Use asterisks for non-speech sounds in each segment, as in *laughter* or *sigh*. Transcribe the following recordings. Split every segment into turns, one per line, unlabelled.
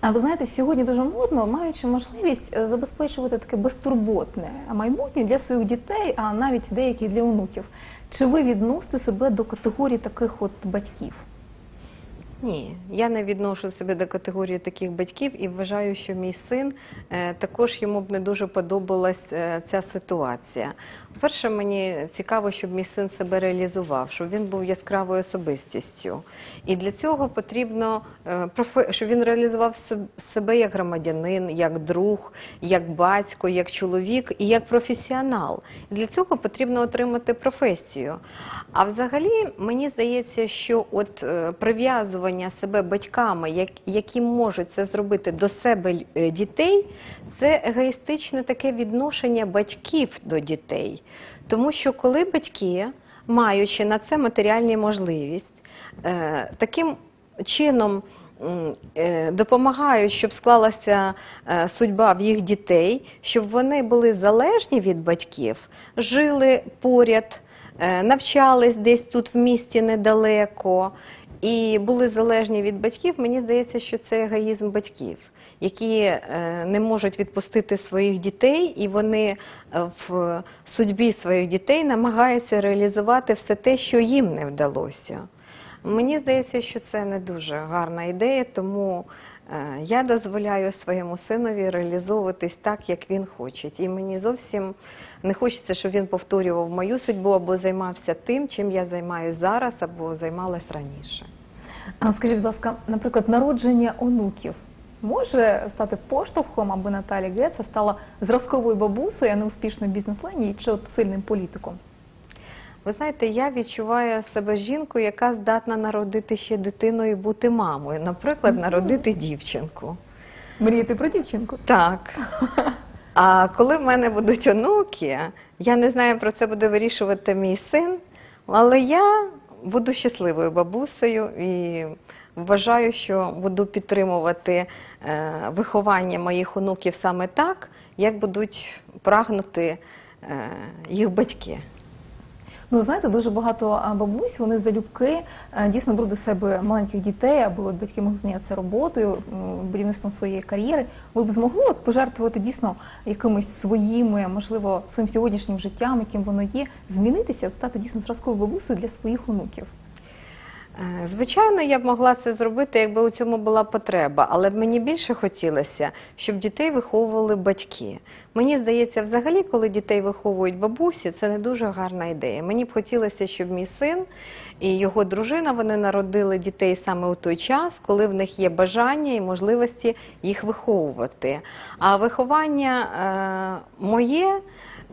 А ви знаєте, сьогодні дуже модно, маючи можливість е, забезпечувати таке безтурботне майбутнє для своїх дітей, а навіть деякі для онуків. Чи ви відносите себе до категорії таких от батьків?
Ні, я не відношу себе до категорії таких батьків і вважаю, що мій син е, також йому б не дуже подобалась е, ця ситуація. По-перше, мені цікаво, щоб мій син себе реалізував, щоб він був яскравою особистістю. І для цього потрібно, е, щоб він реалізував себе як громадянин, як друг, як батько, як чоловік і як професіонал. І для цього потрібно отримати професію. А взагалі, мені здається, що от е, прив'язування себе батьками, які можуть це зробити до себе е, дітей, це егоїстичне таке відношення батьків до дітей. Тому що коли батьки, маючи на це матеріальну можливість, е, таким чином е, допомагають, щоб склалася е, судьба в їх дітей, щоб вони були залежні від батьків, жили поряд, навчались десь тут в місті недалеко і були залежні від батьків, мені здається, що це егоїзм батьків, які е, не можуть відпустити своїх дітей, і вони е, в судьбі своїх дітей намагаються реалізувати все те, що їм не вдалося. Мені здається, що це не дуже гарна ідея, тому е, я дозволяю своєму синові реалізовуватись так, як він хоче. І мені зовсім не хочеться, щоб він повторював мою судьбу або займався тим, чим я займаюся зараз, або займалась раніше.
Скажіть, будь ласка, наприклад, народження онуків може стати поштовхом, аби Наталі Геца стала зразковою бабусею, а не успішною бізнес-лені чи от сильним політиком?
Ви знаєте, я відчуваю себе жінкою, яка здатна народити ще дитину і бути мамою. Наприклад, народити дівчинку.
Мріяти про дівчинку?
Так. *laughs* А коли в мене будуть онуки, я не знаю, про це буде вирішувати мій син, але я буду щасливою бабусею і вважаю, що буду підтримувати е, виховання моїх онуків саме так, як будуть прагнути е, їх батьки.
Ну, знаєте, дуже багато бабусь, вони залюбки е, дійсно беруть до себе маленьких дітей, аби от батьки могли зайнятися роботою, будівництвом своєї кар'єри. Ви б змогли от пожертвувати дійсно якимись своїми, можливо, своїм сьогоднішнім життям, яким воно є, змінитися, стати дійсно зразковою бабусею для своїх онуків.
Е, Звичайно, я б могла це зробити, якби у цьому була потреба, але б мені більше хотілося, щоб дітей виховували батьки. Мені здається, взагалі, коли дітей виховують бабусі, це не дуже гарна ідея. Мені б хотілося, щоб мій син і його дружина вони народили дітей саме у той час, коли в них є бажання і можливості їх виховувати. А виховання е, моє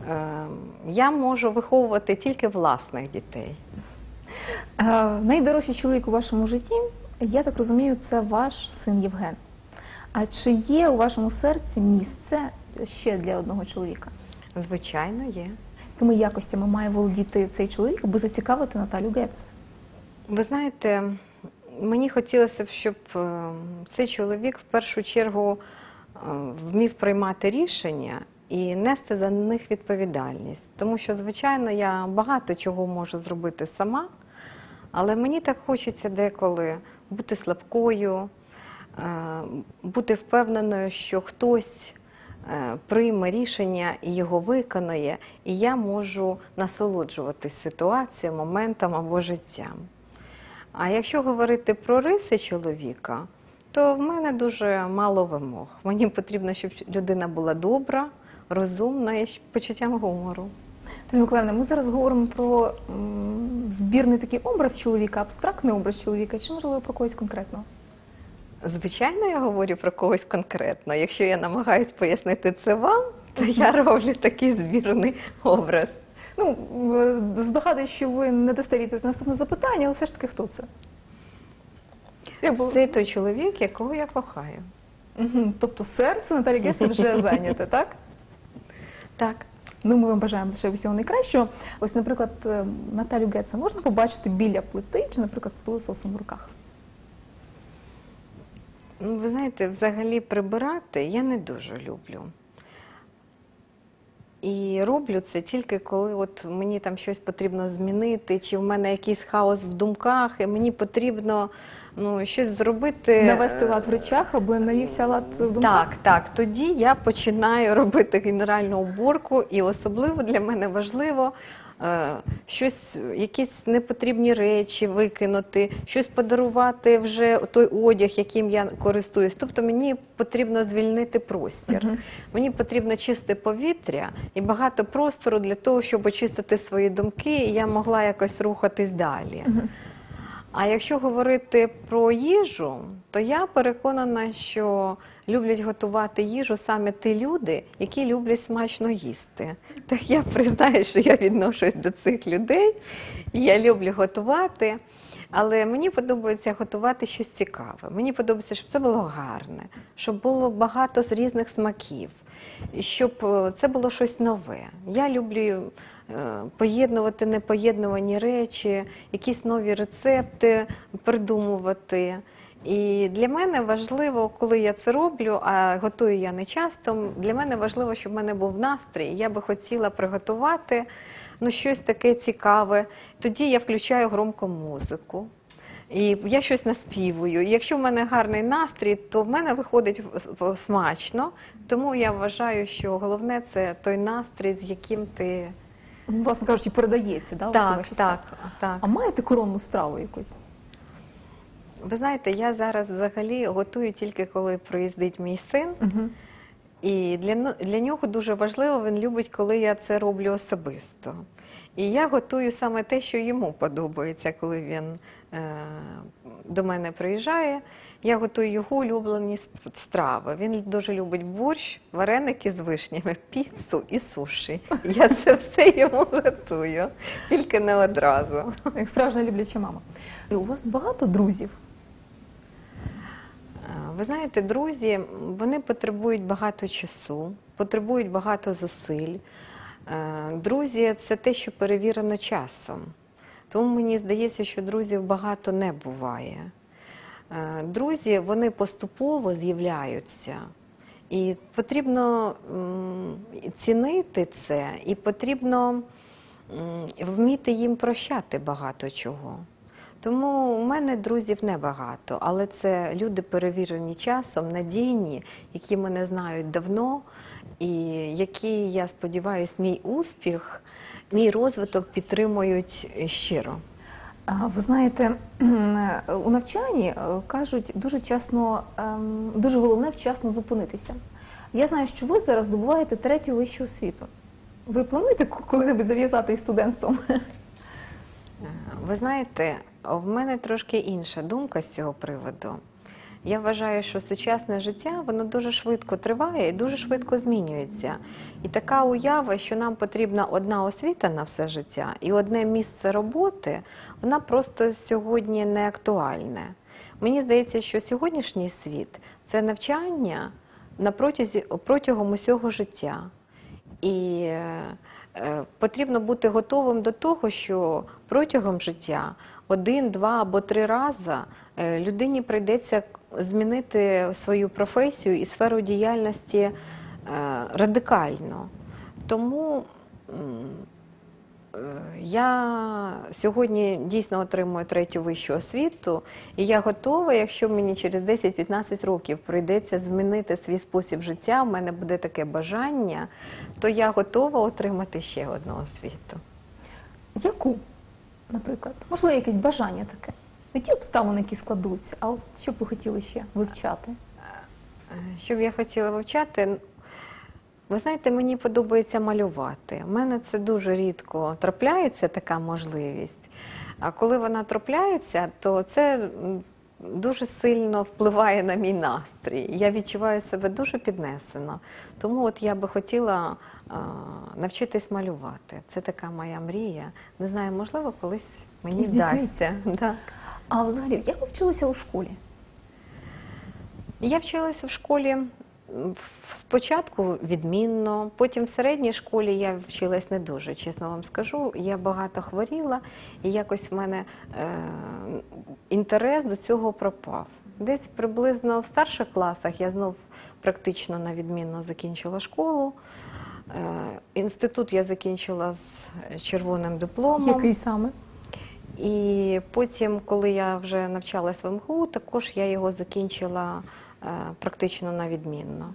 е, я можу виховувати тільки власних дітей.
Е, Найдорожчий чоловік у вашому житті, я так розумію, це ваш син Євген. А чи є у вашому серці місце ще для одного чоловіка?
Звичайно, є.
Якими якостями має володіти цей чоловік, аби зацікавити Наталю Гец?
Ви знаєте, мені хотілося б, щоб е, цей чоловік в першу чергу е, вмів приймати рішення і нести за них відповідальність. Тому що, звичайно, я багато чого можу зробити сама, але мені так хочеться деколи бути слабкою, е, бути впевненою, що хтось е, прийме рішення і його виконає, і я можу насолоджуватись ситуацією, моментом або життям. А якщо говорити про риси чоловіка, то в мене дуже мало вимог. Мені потрібно, щоб людина була добра, розумна і з почуттям гумору.
Тетяна Миколаївна, ми зараз говоримо про збірний такий образ чоловіка, абстрактний образ чоловіка, чи можливо про когось конкретного?
Звичайно, я говорю про когось конкретно. Якщо я намагаюсь пояснити це вам, то я *laughs* роблю такий збірний образ.
Ну, е, здогадуюсь, що ви не дасте відповідь на наступне запитання, але все ж таки хто це?
Це той чоловік, якого я кохаю.
Тобто серце Наталі Геси вже *laughs* зайняте, так?
Так.
Ну, ми вам бажаємо лише всього найкращого. Ось, наприклад, е, Наталю Гетса можна побачити біля плити чи, наприклад, з пилососом в руках?
Ну, ви знаєте, взагалі прибирати я не дуже люблю. І роблю це тільки коли от мені там щось потрібно змінити, чи в мене якийсь хаос в думках, і мені потрібно ну, щось зробити.
Навести лад в речах, аби навівся лад в думках?
Так, так. Тоді я починаю робити генеральну уборку, і особливо для мене важливо е, щось, якісь непотрібні речі викинути, щось подарувати вже той одяг, яким я користуюсь. Тобто мені потрібно звільнити простір. Мені потрібно чисте повітря і багато простору для того, щоб очистити свої думки, і я могла якось рухатись далі. А якщо говорити про їжу, то я переконана, що люблять готувати їжу саме ті люди, які люблять смачно їсти. Так я признаю, що я відношусь до цих людей, я люблю готувати. Але мені подобається готувати щось цікаве. Мені подобається, щоб це було гарне, щоб було багато з різних смаків, щоб е, це було щось нове. Я люблю е, поєднувати непоєднувані речі, якісь нові рецепти придумувати. І для мене важливо, коли я це роблю, а готую я не часто. Для мене важливо, щоб в мене був настрій. Я би хотіла приготувати ну, щось таке цікаве. Тоді я включаю громко музику. І я щось наспівую. І якщо в мене гарний настрій, то в мене виходить смачно. Тому я вважаю, що головне це той настрій, з яким ти
Ну, Власне кажучи, передається, да,
так, так, так.
А маєте коронну страву якусь?
Ви знаєте, я зараз взагалі готую тільки коли приїздить мій син.
Угу.
І для, для нього дуже важливо, він любить, коли я це роблю особисто. І я готую саме те, що йому подобається, коли він е, до мене приїжджає. Я готую його улюблені страви. Він дуже любить борщ, вареники з вишнями, піцу і суші. Я це все йому готую, тільки не одразу.
Як справжня любляча мама. І у вас багато друзів.
Ви знаєте, друзі, вони потребують багато часу, потребують багато зусиль. Е, Друзі це те, що перевірено часом. Тому мені здається, що друзів багато не буває. Е, Друзі, вони поступово з'являються. І потрібно цінити це, і потрібно вміти їм прощати багато чого. Тому у мене друзів небагато, але це люди перевірені часом, надійні, які мене знають давно, і які, я сподіваюся, мій успіх, мій розвиток підтримують щиро.
Ви знаєте, *clears throat* у навчанні е, кажуть дуже вчасно, ем, дуже головне вчасно зупинитися. Я знаю, що ви зараз здобуваєте третю вищу освіту. Ви плануєте ко- коли-небудь зав'язати із студентством?
Е, Ви знаєте, в мене трошки інша думка з цього приводу. Я вважаю, що сучасне життя воно дуже швидко триває і дуже швидко змінюється. І така уява, що нам потрібна одна освіта на все життя і одне місце роботи, вона просто сьогодні не актуальна. Мені здається, що сьогоднішній світ це навчання на протягом усього життя. І е, потрібно бути готовим до того, що протягом життя один, два або три рази е, людині прийдеться змінити свою професію і сферу діяльності е, радикально. Тому е, я сьогодні дійсно отримую третю вищу освіту, і я готова, якщо мені через 10-15 років прийдеться змінити свій спосіб життя, в мене буде таке бажання, то я готова отримати ще одну освіту.
Яку, наприклад? Можливо, якесь бажання таке? Не ті обставини, які складуться, а от що б ви хотіли ще вивчати?
Е, Що б я хотіла вивчати? Ви знаєте, мені подобається малювати. У мене це дуже рідко трапляється така можливість. А коли вона трапляється, то це дуже сильно впливає на мій настрій. Я відчуваю себе дуже піднесено. Тому от я би хотіла а, навчитись малювати. Це така моя мрія. Не знаю, можливо, колись мені вдасться. *laughs* Так.
А взагалі, як ви вчилися у школі?
Я вчилася в школі спочатку відмінно, потім в середній школі я вчилась не дуже, чесно вам скажу. Я багато хворіла, і якось в мене е, інтерес до цього пропав. Десь приблизно в старших класах я знов практично на відмінно закінчила школу. Е, Інститут я закінчила з червоним дипломом.
Який саме?
І потім, коли я вже навчалась в МГУ, також я його закінчила практично на відмінно.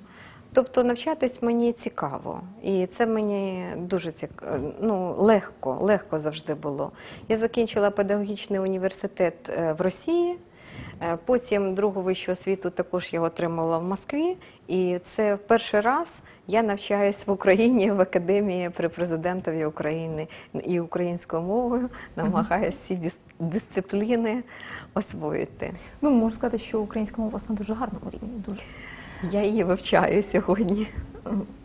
Тобто навчатись мені цікаво, і це мені дуже цікаво, ну, легко, легко завжди було. Я закінчила педагогічний університет е, в Росії, е, потім другу вищу освіту також я отримала в Москві, і це в перший раз я навчаюсь в Україні в академії при президентові України і українською мовою, намагаюся всі дисципліни освоїти.
Ну, можу сказати, що українська мова на дуже гарному рівні. Дуже.
Я її вивчаю сьогодні.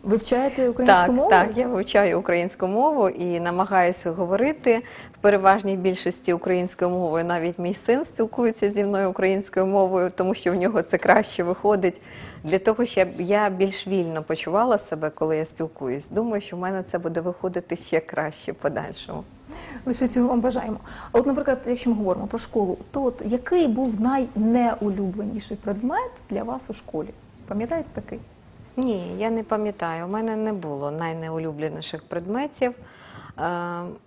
Вивчаєте українську
так,
мову?
так, я вивчаю українську мову і намагаюся говорити в переважній більшості українською мовою. Навіть мій син спілкується зі мною українською мовою, тому що в нього це краще виходить. Для того, щоб я більш вільно почувала себе, коли я спілкуюсь. Думаю, що в мене це буде виходити ще краще в подальшому.
Лише цього вам бажаємо. А от, наприклад, якщо ми говоримо про школу, то от який був найнеулюбленіший предмет для вас у школі? Пам'ятаєте такий?
Ні, я не пам'ятаю. У мене не було найнеулюбленіших предметів. Е,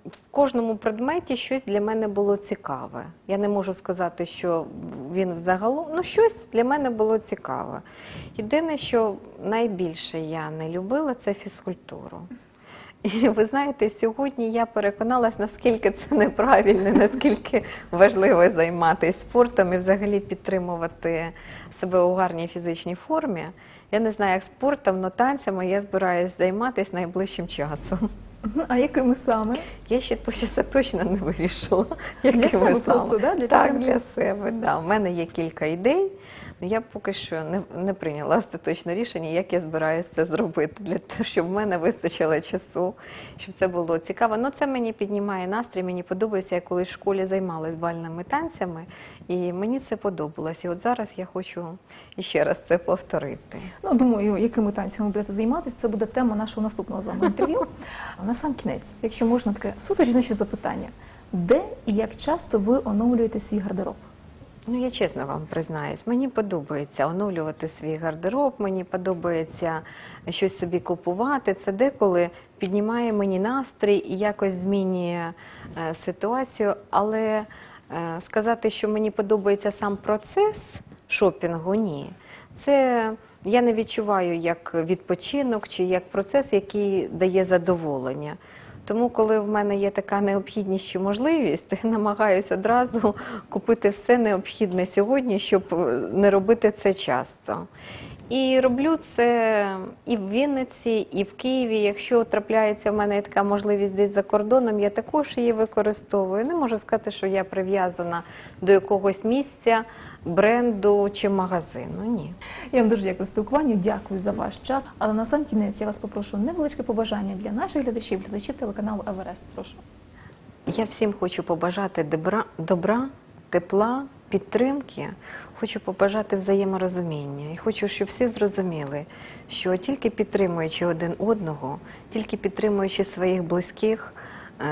В кожному предметі щось для мене було цікаве. Я не можу сказати, що він взагалом, ну щось для мене було цікаве. Єдине, що найбільше я не любила, це фізкультуру. І ви знаєте, сьогодні я переконалась, наскільки це неправильно, наскільки важливо займатися спортом і взагалі підтримувати себе у гарній фізичній формі. Я не знаю, як спортом, але танцями я збираюся займатися найближчим часом.
А якими саме?
Я ще то- це точно не вирішила.
Для себе
саме.
просто, да? Для
так, для себе. Да. У мене є кілька ідей. Я поки що не, не прийняла остаточне рішення, як я збираюся це зробити, для того, щоб в мене вистачило часу, щоб це було цікаво. Ну, це мені піднімає настрій, мені подобається. Я колись в школі займалась бальними танцями, і мені це подобалось. І от зараз я хочу ще раз це повторити.
Ну, думаю, якими танцями будете займатися, це буде тема нашого наступного з вами інтерв'ю. На сам кінець, якщо можна таке суто жіноче запитання, де і як часто ви оновлюєте свій гардероб?
Ну, я чесно вам признаюсь, мені подобається оновлювати свій гардероб, мені подобається щось собі купувати. Це деколи піднімає мені настрій і якось змінює е, ситуацію. Але е, сказати, що мені подобається сам процес шопінгу, ні. Це я не відчуваю як відпочинок чи як процес, який дає задоволення. Тому, коли в мене є така необхідність чи можливість, то я намагаюся одразу купити все необхідне сьогодні, щоб е, не робити це часто. І роблю це і в Вінниці, і в Києві. Якщо трапляється в мене така можливість десь за кордоном, я також її використовую. Не можу сказати, що я прив'язана до якогось місця, бренду чи магазину. Ні.
Я вам дуже дякую за спілкування, дякую за ваш час. Але на сам кінець я вас попрошу невеличке побажання для наших глядачів, глядачів телеканалу Еверест. Прошу.
Я всім хочу побажати добра, добра, тепла, підтримки. Хочу побажати взаєморозуміння. І хочу, щоб всі зрозуміли, що тільки підтримуючи один одного, тільки підтримуючи своїх близьких,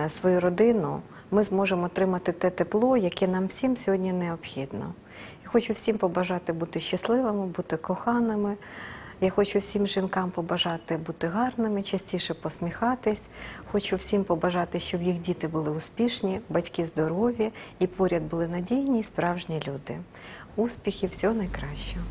е, свою родину, ми зможемо отримати те тепло, яке нам всім сьогодні необхідно. І хочу всім побажати бути щасливими, бути коханими. Я хочу всім жінкам побажати бути гарними, частіше посміхатись. Хочу всім побажати, щоб їх діти були успішні, батьки здорові і поряд були надійні і справжні люди. Успіхів, всього найкращого.